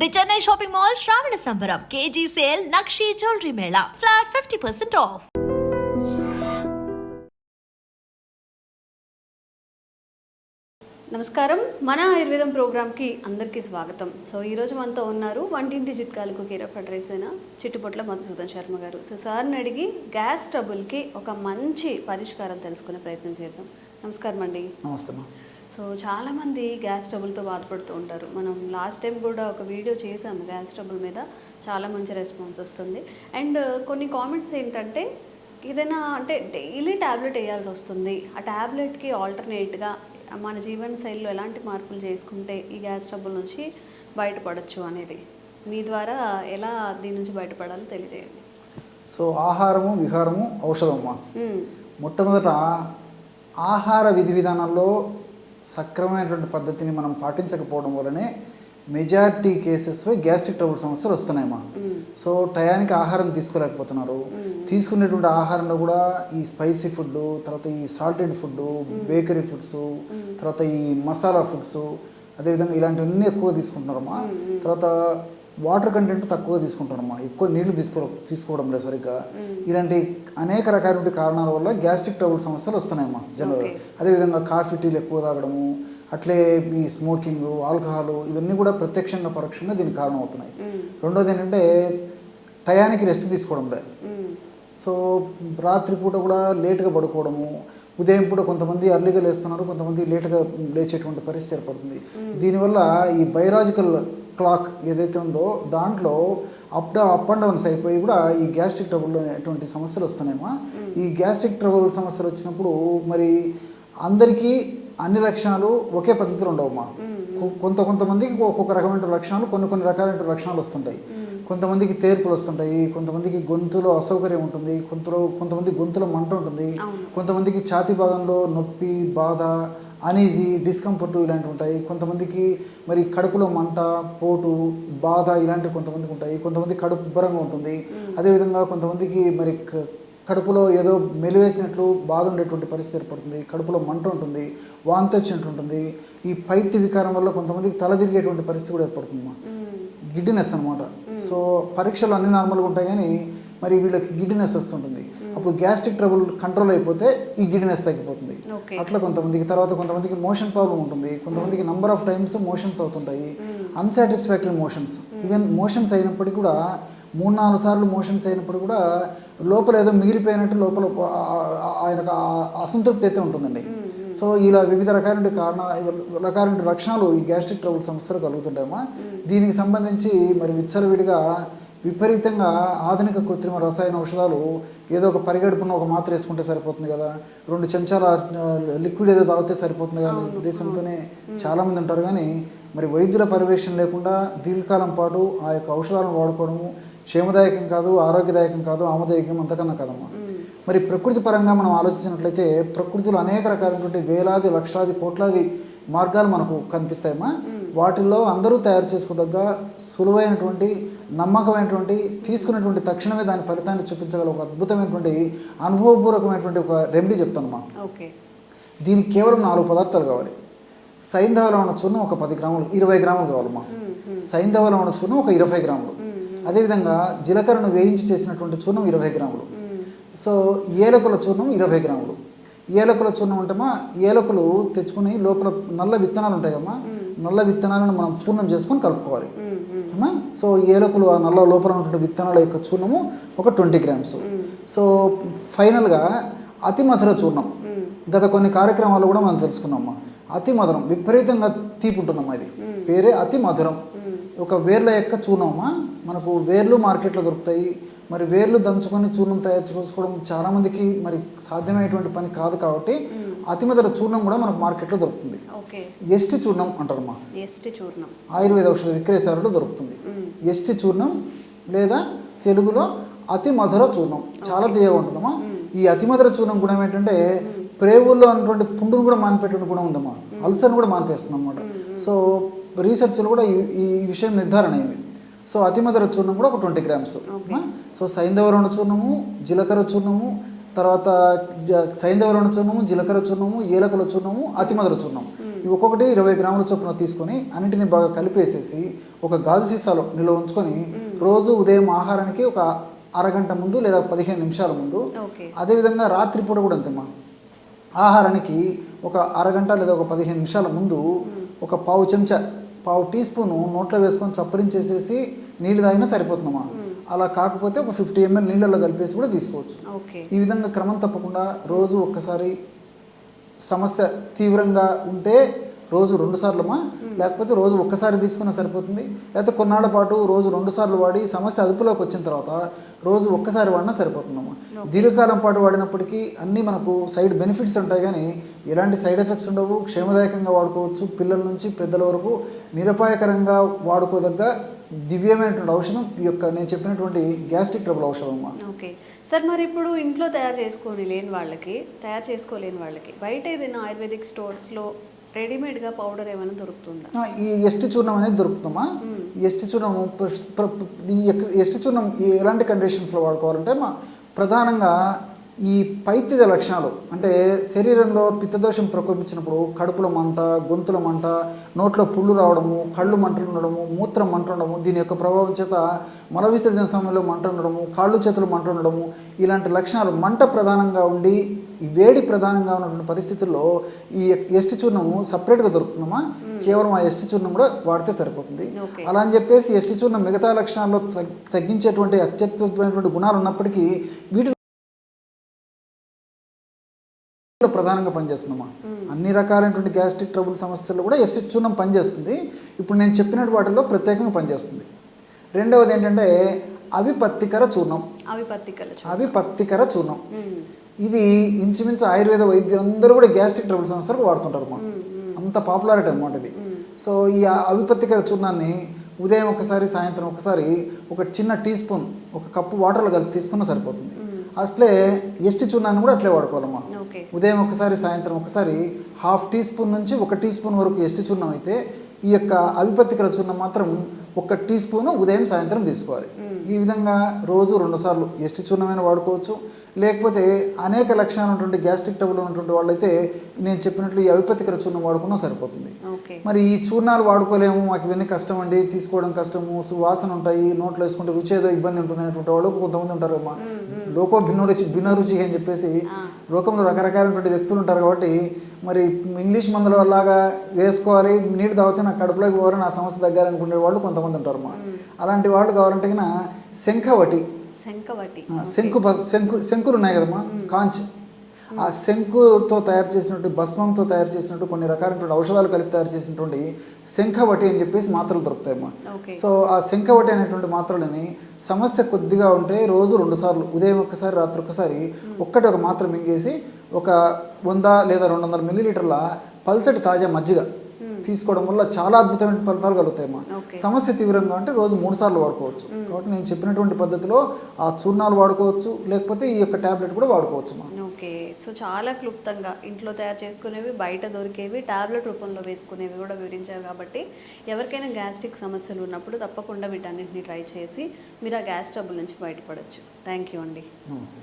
The Chennai shopping mall శ్రావణ సంబరం KG sale నక్షి jewellery mela flat fifty percent off నమస్కారం. మన ఆయుర్వేదం ప్రోగ్రామ్కి అందరికీ స్వాగతం. సో ఈరోజు మనతో ఉన్నారు వంటింటి చిట్కాలకు కీరఫ్ అడ్రైస్ అయిన చిట్టుపొట్ల మధుసూదన్ శర్మ గారు. సో సార్ని అడిగి గ్యాస్ ట్రబుల్కి ఒక మంచి పరిష్కారం తెలుసుకునే ప్రయత్నం చేద్దాం. నమస్కారం అండి నమస్తే సో చాలామంది గ్యాస్ ట్రబుల్తో బాధపడుతూ ఉంటారు. మనం లాస్ట్ టైం కూడా ఒక వీడియో చేసాము గ్యాస్ ట్రబుల్ మీద. చాలా మంచి రెస్పాన్స్ వస్తుంది. అండ్ కొన్ని కామెంట్స్ ఏంటంటే ఏదైనా అంటే డైలీ ట్యాబ్లెట్ వేయాల్సి వస్తుంది. ఆ ట్యాబ్లెట్కి ఆల్టర్నేట్గా మన జీవన శైలిలో ఎలాంటి మార్పులు చేసుకుంటే ఈ గ్యాస్ ట్రబుల్ నుంచి బయటపడచ్చు అనేది. మీ ద్వారా ఎలా దీని నుంచి బయటపడాలో తెలియజేయండి. సో ఆహారము విహారము ఔషధమ్మా మ్మ్. మొట్టమొదట ఆహార విధి విధానాల్లో సక్రమైనటువంటి పద్ధతిని మనం పాటించకపోవడం వల్లనే మెజారిటీ కేసెస్లో గ్యాస్ట్రిక్ ట్రబుల్ సమస్యలు వస్తున్నాయమ్మా. మ్మ్. సో టయానికి ఆహారం తీసుకోలేకపోతున్నారు. తీసుకునేటువంటి ఆహారంలో కూడా ఈ స్పైసీ ఫుడ్ తర్వాత ఈ సాల్టెడ్ ఫుడ్ బేకరీ ఫుడ్స్ తర్వాత ఈ మసాలా ఫుడ్స్ అదేవిధంగా ఇలాంటివన్నీ ఎక్కువ తీసుకుంటున్నారమ్మా. తర్వాత వాటర్ కంటెంట్ తక్కువ తీసుకుంటున్నారమ్మా ఎక్కువ నీళ్ళు తీసుకో తీసుకోవడం లేదు సరిగ్గా. ఇలాంటి అనేక రకాలైన కారణాల వల్ల గ్యాస్ట్రిక్ ట్రబుల్ సమస్యలు వస్తున్నాయమ్మా జనరల్గా Okay. అదేవిధంగా కాఫీ టీలు ఎక్కువ తాగడము అట్లే ఈ స్మోకింగ్ ఆల్కహాల్ ఇవన్నీ కూడా ప్రత్యక్షంగా పరోక్షంగా దీనికి కారణం అవుతున్నాయి. రెండోది ఏంటంటే టయానికి రెస్ట్ తీసుకోవడం లేదు. సో రాత్రిపూట కూడా లేట్గా పడుకోవడము ఉదయం పూట కొంతమంది అర్లీగా లేస్తున్నారు కొంతమంది లేట్గా లేచేటువంటి పరిస్థితి ఏర్పడుతుంది. దీనివల్ల ఈ బయలాజికల్ క్లాక్ ఏదైతే ఉందో దాంట్లో అప్ డా అప్ అండ్ డౌన్స్ అయిపోయి కూడా ఈ గ్యాస్ట్రిక్ ట్రబుల్ అనేటువంటి సమస్యలు వస్తున్నాయమ్మా. ఈ గ్యాస్ట్రిక్ ట్రబుల్ సమస్యలు వచ్చినప్పుడు మరి అందరికీ అన్ని లక్షణాలు ఒకే పద్ధతిలో ఉండవమ్మా. కొంత కొంతమందికి ఒక్కొక్క రకమైన లక్షణాలు కొన్ని కొన్ని రకాలైన లక్షణాలు వస్తుంటాయి. కొంతమందికి తేర్పులు వస్తుంటాయి కొంతమందికి గొంతులో అసౌకర్యం ఉంటుంది కొంతలో కొంతమంది గొంతులో మంట ఉంటుంది. కొంతమందికి ఛాతీ భాగంలో నొప్పి బాధ అనీజీ డిస్కంఫర్ట్ ఇలాంటివి ఉంటాయి. కొంతమందికి మరి కడుపులో మంట పోటు బాధ ఇలాంటివి కొంతమందికి ఉంటాయి. కొంతమంది కడుపు ఉబ్బరంగా ఉంటుంది. అదేవిధంగా కొంతమందికి మరి క- కడుపులో ఏదో మెలివేసినట్లు బాధ ఉండేటువంటి పరిస్థితి ఏర్పడుతుంది. కడుపులో మంట ఉంటుంది. వాంతి వచ్చినట్టు ఉంటుంది. ఈ పైత్య వికారం వల్ల కొంతమందికి తల తిరిగేటువంటి పరిస్థితి కూడా ఏర్పడుతుంది మ్మ్. గిడ్డినెస్ అనమాట సో పరీక్షలు అన్ని నార్మల్గా ఉంటాయి కానీ మరి వీళ్ళకి గిడ్డినెస్ వస్తుంటుంది. అప్పుడు గ్యాస్ట్రిక్ ట్రబుల్ కంట్రోల్ అయిపోతే ఈ గిడ్డినెస్ తగ్గిపోతుంది. అట్లా కొంతమందికి తర్వాత కొంతమందికి మోషన్ ప్రాబ్లం ఉంటుంది. కొంతమందికి నంబర్ ఆఫ్ టైమ్స్ మోషన్స్ అవుతుంటాయి. అన్సాటిస్ఫాక్టరీ మోషన్స్ ఈవెన్ మోషన్స్ అయినప్పటికీ కూడా మూడు నాలుగు సార్లు మోషన్స్ అయినప్పుడు కూడా లోపల ఏదో మిగిలిపోయినట్టు లోపల ఆ- ఆ- ఆయనకు ఆ- అసంతృప్తి అయితే ఉంటుందండి. సో ఇలా వివిధ రకాల కారణ రకాలైన లక్షణాలు ఈ గ్యాస్ట్రిక్ ట్రబుల్ సమస్యలు కలుగుతుంటాయమ్మా. దీనికి సంబంధించి మరి విచ్చలవిడిగా విపరీతంగా ఆధునిక కృత్రిమ రసాయన ఔషధాలు ఏదో ఒక పరిగడుపున ఒక మాత్ర వేసుకుంటే సరిపోతుంది కదా. రెండు చెంచాల లిక్విడ్ ఏదో తాగితే సరిపోతుంది కదా. అనే ఉద్దేశంతోనే చాలామంది ఉంటారు కానీ మరి వైద్యుల పర్యవేక్షణ లేకుండా దీర్ఘకాలం పాటు ఆ యొక్క ఔషధాలను వాడుకోవడము క్షేమదాయకం కాదు ఆరోగ్యదాయకం కాదు ఆమదాయకం అంతకన్నా కదమ్మా. మరి ప్రకృతి పరంగా మనం ఆలోచించినట్లయితే ప్రకృతిలో అనేక రకాలైనటువంటి వేలాది లక్షలాది కోట్లాది మార్గాలు మనకు కనిపిస్తాయమ్మా. వాటిల్లో అందరూ తయారు చేసుకోదగ్గ సులువైనటువంటి నమ్మకమైనటువంటి తీసుకున్నటువంటి తక్షణమే దాని ఫలితాన్ని చూపించగల ఒక అద్భుతమైనటువంటి అనుభవపూర్వకమైనటువంటి ఒక రెమెడీ చెప్తానమ్మా ఓకే. దీనికి కేవలం నాలుగు పదార్థాలు కావాలి. సైంధవ లవణ చూర్ణం ఒక పది గ్రాములు ఇరవై గ్రాములు కావాలమ్మా సైంధవ లవణ చూర్ణం ఒక ఇరవై గ్రాములు. అదేవిధంగా జీలకర్రను వేయించి చేసినటువంటి చూర్ణం ఇరవై గ్రాములు. సో ఏలకుల చూర్ణం ఇరవై గ్రాములు. ఏలకుల చూర్ణం అంటేమా ఏలకులు తెచ్చుకుని లోపల నల్ల విత్తనాలు ఉంటాయి కమ్మా నల్ల విత్తనాలను మనం చూర్ణం చేసుకొని కలుపుకోవాలి. సో ఏలకులు ఆ నల్ల లోపల ఉన్నటువంటి విత్తనాల యొక్క చూర్ణము ఒక ట్వంటీ గ్రామ్స్. సో ఫైనల్గా అతి మధుర చూర్ణం. గత కొన్ని కార్యక్రమాలు కూడా మనం తెలుసుకున్నామమ్మా. అతి మధురం విపరీతంగా తీపి ఉంటుందమ్మా ఇది. పేరే అతి మధురం. ఒక వేర్ల యొక్క చూర్ణమమ్మా. మనకు వేర్లు మార్కెట్లో దొరుకుతాయి. మరి వేర్లు దంచుకొని చూర్ణం తయారు చేసుకోవడం చాలా మందికి మరి సాధ్యమైనటువంటి పని కాదు కాబట్టి అతి మధుర చూర్ణం కూడా మనకు మార్కెట్లో దొరుకుతుంది. ఎస్టి చూర్ణం అంటారమ్మా ఎస్టి చూర్ణం. ఆయుర్వేద ఔషధ విక్రయశాలలో దొరుకుతుంది. ఎస్టి చూర్ణం లేదా తెలుగులో అతి మధుర చూర్ణం. చాలా తీయగా ఉంటుందమ్మా. ఈ అతి మధుర చూర్ణం గుణం ఏంటంటే ప్రేవుల్లో ఉన్నటువంటి పుండును కూడా మానిపెట్టిన గుణం ఉందమ్మా. అల్సర్ని కూడా మానిపేస్తుంది అనమాట సో రీసెర్చ్లో కూడా ఈ ఈ విషయం నిర్ధారణ అయింది. సో అతి మధుర చూర్ణం కూడా ఒక ట్వంటీ గ్రామ్స్. సో సైంధవరణ చూర్ణము జీలకర్ర చూర్ణము తర్వాత జ- సైంధవరణ చూర్ణము జీలకర్ర చూర్ణము ఏలకుల చూర్ణము అతి మధుర చూర్ణం ఇవి ఒక్కొక్కటి ఇరవై గ్రాముల చొప్పున తీసుకొని అన్నిటిని బాగా కలిపేసేసి ఒక గాజు సీసాలో నిల్వ ఉంచుకొని రోజు ఉదయం ఆహారానికి ఒక అరగంట ముందు లేదా పదిహేను నిమిషాల ముందు అదేవిధంగా రాత్రిపూట కూడా అంతేమ్మా ఆహారానికి ఒక అరగంట లేదా ఒక పదిహేను నిమిషాల ముందు ఒక పావు చెంచా పావు టీ స్పూను నోట్లో వేసుకొని చప్పరించేసేసి నీళ్ళు తాగినా సరిపోతుందమ్మా. అలా కాకపోతే ఒక ఫిఫ్టీ ఎంఎల్ నీళ్ళల్లో కలిపేసి కూడా తీసుకోవచ్చు. ఈ విధంగా క్రమం తప్పకుండా రోజు ఒక్కసారి సమస్య తీవ్రంగా ఉంటే రోజు రెండు సార్లమా? లేకపోతే రోజు ఒక్కసారి తీసుకున్నా సరిపోతుంది? లేకపోతే కొన్నాళ్ళ పాటు రోజు రెండు సార్లు వాడి సమస్య అదుపులోకి వచ్చిన తర్వాత రోజు ఒక్కసారి వాడినా సరిపోతుందమ్మా. దీర్ఘకాలం పాటు వాడినప్పటికీ అన్నీ మనకు సైడ్ బెనిఫిట్స్ ఉంటాయి కానీ ఎలాంటి సైడ్ ఎఫెక్ట్స్ ఉండవు. క్షేమదాయకంగా వాడుకోవచ్చు. పిల్లల నుంచి పెద్దల వరకు నిరపాయకరంగా వాడుకోదగ్గ దివ్యమైనటువంటి ఔషధం ఈ యొక్క నేను చెప్పినటువంటి గ్యాస్ట్రిక్ ట్రబుల్ ఔషధం అమ్మా ఓకే. సార్ మరి ఇప్పుడు ఇంట్లో తయారు చేసుకొని లేని వాళ్ళకి తయారు చేసుకోలేని వాళ్ళకి బయట ఏదైనా ఆయుర్వేదిక్ స్టోర్స్లో రెడీమేడ్గా పౌడర్ ఏమైనా దొరుకుతుందా? ఈ ఎస్టి చూర్ణం అనేది దొరుకుతుందమ్మా ఈ ఎస్టి చూర్ణం ఈ ఎస్టి చూర్ణం ఎలాంటి కండిషన్స్లో వాడుకోవాలంటే మా ప్రధానంగా ఈ పైత్య లక్షణాలు అంటే శరీరంలో పిత్తదోషం ప్రకోపించినప్పుడు కడుపులో మంట గొంతుల మంట నోట్లో పుళ్ళు రావడము కళ్ళు మంటలు ఉండడము మూత్రం మంట ఉండడము దీని యొక్క ప్రభావం చేత మల విసర్జన సమయంలో మంట ఉండడము కాళ్ళు చేతులు మంట ఉండడము ఇలాంటి లక్షణాలు మంట ప్రధానంగా ఉండి ఈ వేడి ప్రధానంగా ఉన్నటువంటి పరిస్థితుల్లో ఈ ఎస్టి చూర్ణము సపరేట్గా దొరుకుతుందమ్మా. కేవలం ఆ ఎస్టి చూర్ణం కూడా వాడితే సరిపోతుంది. అలా అని చెప్పేసి ఎస్టి చూర్ణం మిగతా లక్షణాల్లో తగ్- తగ్గించేటువంటి అత్యద్భుతమైనటువంటి గుణాలు ఉన్నప్పటికీ వీటిలో ప్రధానంగా పనిచేస్తుందమ్మా. అన్ని రకాలైనటువంటి గ్యాస్ట్రిక్ ట్రబుల్ సమస్యలు కూడా ఎస్టి చూర్ణం పనిచేస్తుంది. ఇప్పుడు నేను చెప్పినట్టు వాటిల్లో ప్రత్యేకంగా పనిచేస్తుంది. రెండవది ఏంటంటే అవిపత్తికర చూర్ణం. అవిపత్తికర చూర్ణం. ఇది ఇంచుమించు ఆయుర్వేద వైద్యులందరూ కూడా గ్యాస్ట్రిక్ ట్రబుల్ సమస్యలకు వాడుతుంటారు అన్నమాట. అంత పాపులారిటీ అనమాట ఇది. సో ఈ అవిపత్తికర చూర్ణాన్ని ఉదయం ఒకసారి సాయంత్రం ఒకసారి ఒక చిన్న టీ స్పూన్ ఒక కప్పు వాటర్లో కలిపి తీసుకున్నా సరిపోతుంది. అట్లే ఎస్టి చూర్ణాన్ని కూడా అట్లే వాడుకోవాలమ్మా ఉదయం ఒకసారి సాయంత్రం ఒకసారి హాఫ్ టీ స్పూన్ నుంచి ఒక టీ స్పూన్ వరకు ఎస్టి చూర్ణం అయితే ఈ యొక్క అవిపత్తికర చూర్ణం మాత్రం ఒక టీ స్పూన్ ఉదయం సాయంత్రం తీసుకోవాలి. ఈ విధంగా రోజు రెండు సార్లు ఎస్టి చూర్ణమైన వాడుకోవచ్చు. లేకపోతే అనేక లక్షణాలు ఉన్నటువంటి గ్యాస్ట్రిక్ ట్రబుల్ ఉన్నటువంటి వాళ్ళైతే నేను చెప్పినట్లు ఈ అవిపత్తికర చూర్ణం వాడుకున్నా సరిపోతుంది. మరి ఈ చూర్ణాలు వాడుకోలేము మాకు ఇవన్నీ కష్టం అండి తీసుకోవడం కష్టము సువాసన ఉంటాయి నోట్లో వేసుకుంటే రుచి ఏదో ఇబ్బంది ఉంటుంది అనేటువంటి వాళ్ళు కొంతమంది ఉంటారు అమ్మా. లోకో భిన్న రుచి భిన్న రుచి అని చెప్పేసి లోకంలో రకరకాలైనటువంటి వ్యక్తులు ఉంటారు కాబట్టి మరి ఇంగ్లీష్ మందుల వల్లగా వేసుకోవాలి నీళ్ళు తాగితే నా కడుపులోకి పోవాలి నా సమస్య తగ్గాలనుకునే వాళ్ళు కొంతమంది ఉంటారు అమ్మా అలాంటి వాళ్ళు కావాలంటే శంఖవటి. శంకు శంకు శంకులు ఉన్నాయి కదమ్మా కాంచ్. ఆ శంకుతో తయారు చేసినట్టు భస్మంతో తయారు చేసినట్టు కొన్ని రకాలైనటువంటి ఔషధాలు కలిపి తయారు చేసినటువంటి శంఖవటి అని చెప్పేసి మాత్రలు దొరుకుతాయమ్మా సో ఆ శంఖవటి అనేటువంటి మాత్రలని సమస్య కొద్దిగా ఉంటే రోజు రెండు సార్లు ఉదయం ఒక్కసారి రాత్రి ఒక్కసారి ఒక్కటి ఒక మాత్ర మింగేసి ఒక వంద లేదా రెండు వందల మిల్లీలీటర్ల పల్చటి తాజా మజ్జిగ తీసుకోవడం వల్ల చాలా అద్భుతమైన ఫలితాలు కలుగుతాయమ్మా. ఓకే. సమస్య తీవ్రంగా ఉంటే రోజు మూడు సార్లు వాడుకోవచ్చు. కాబట్టి నేను చెప్పినటువంటి పద్ధతిలో ఆ చూర్ణాలు వాడుకోవచ్చు లేకపోతే ఈ యొక్క టాబ్లెట్ కూడా వాడుకోవచ్చు అమ్మా ఓకే. సో చాలా క్లుప్తంగా ఇంట్లో తయారు చేసుకునేవి బయట దొరికేవి టాబ్లెట్ రూపంలో వేసుకునేవి కూడా వివరించారు కాబట్టి ఎవరికైనా గ్యాస్ట్రిక్ సమస్యలు ఉన్నప్పుడు తప్పకుండా వీటన్నిటిని ట్రై చేసి మీరు ఆ గ్యాస్ ట్రబుల్ నుంచి బయటపడవచ్చు థ్యాంక్ యూ అండి. నమస్తే.